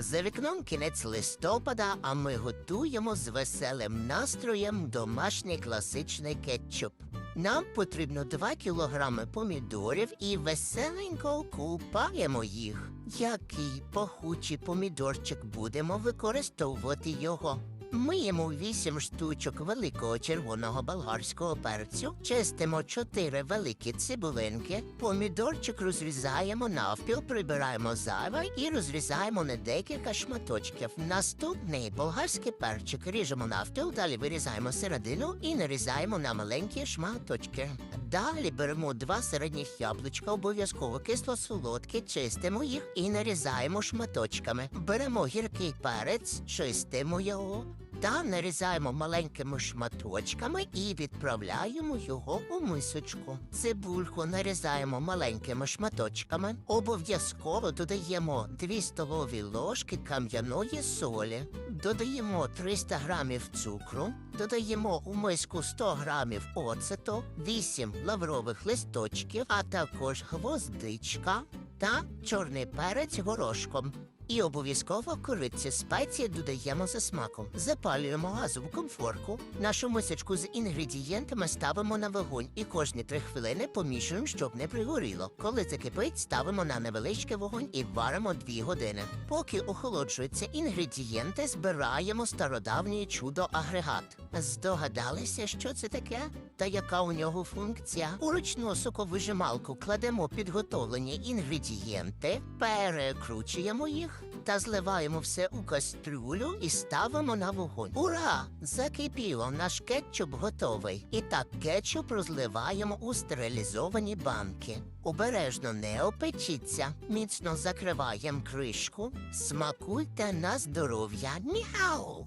За вікном кінець листопада, а ми готуємо з веселим настроєм домашній класичний кетчуп. Нам потрібно 2 кілограми помідорів і веселенько купаємо їх. Який пахучий помідорчик будемо використовувати його. Миємо 8 штучок великого червоного болгарського перцю, чистимо 4 великі цибулинки, помідорчик розрізаємо навпіл, прибираємо зайве і розрізаємо на декілька шматочків. Наступний болгарський перчик ріжемо навпіл, далі вирізаємо середину і нарізаємо на маленькі шматочки. Далі беремо два середніх яблучка, обов'язково кисло-солодкі, чистимо їх і нарізаємо шматочками. Беремо гіркий перець, чистимо його. Та нарізаємо маленькими шматочками і відправляємо його у мисочку. Цибульку нарізаємо маленькими шматочками. Обов'язково додаємо 2 столові ложки кам'яної солі, додаємо 300 грамів цукру, додаємо у миску 100 грамів оцету, 8 лаврових листочків, а також гвоздичка та чорний перець горошком. І обов'язково кориці спеції додаємо за смаком. Запалюємо газову комфорку. Нашу мисочку з інгредієнтами ставимо на вогонь і кожні три хвилини помішуємо, щоб не пригоріло. Коли закипить, ставимо на невеличкий вогонь і варимо дві години. Поки охолоджуються інгредієнти, збираємо стародавній чудо-агрегат. Здогадалися, що це таке? Та яка у нього функція? У ручну соковижималку кладемо підготовлені інгредієнти, перекручуємо їх та зливаємо все у кастрюлю і ставимо на вогонь. Ура! Закипіло, наш кетчуп готовий. І так кетчуп розливаємо у стерилізовані банки. Обережно не опечіться, міцно закриваємо кришку, смакуйте на здоров'я. Мяу!